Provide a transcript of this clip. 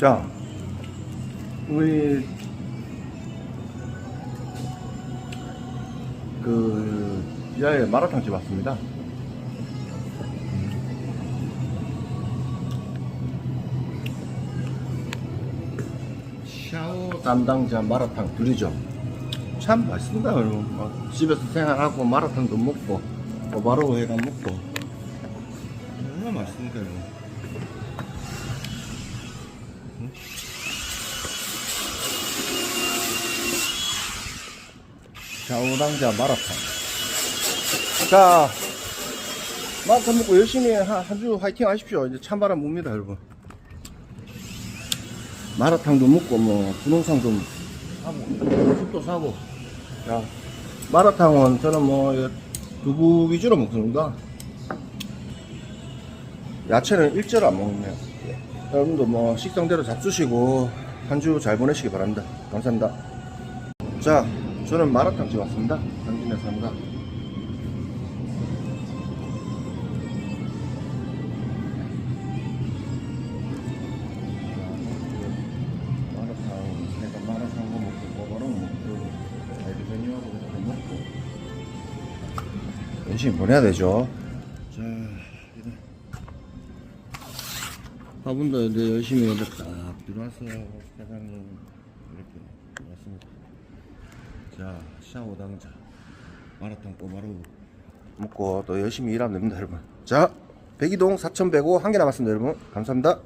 자, 우리 그 야외 마라탕 집 왔습니다. 샤오 담당자 마라탕 둘이죠. 참 맛있습니다, 여러분. 뭐 집에서 생활하고 마라탕도 먹고, 또 바로 회가 먹고. 얼마나 맛있습니까, 여러분. 샤오당자 마라탕. 자, 마라탕 먹고 열심히 한 주 화이팅 하십시오. 이제 찬바람 뭅니다, 여러분. 마라탕도 먹고, 뭐, 분홍상도 사고, 숲도 사고. 자, 마라탕은 저는 뭐, 이 두부 위주로 먹습니다. 야채는 일절 안 먹네요. 여러분도 뭐, 식성대로 잡수시고, 한 주 잘 보내시기 바랍니다. 감사합니다. 자, 저는 마라탕 집 왔습니다. 이렇게 먹고. 열심히 보내야 되죠. 자, 이래. 화분도 이제 열심히 이렇게 딱 들어왔어요. 사장님. 이렇게. 자, 샤워 당자. 마라탕 꼬바로 먹고 또 열심히 일하면 됩니다, 여러분. 자, 백이동 4105 한 개 남았습니다, 여러분. 감사합니다.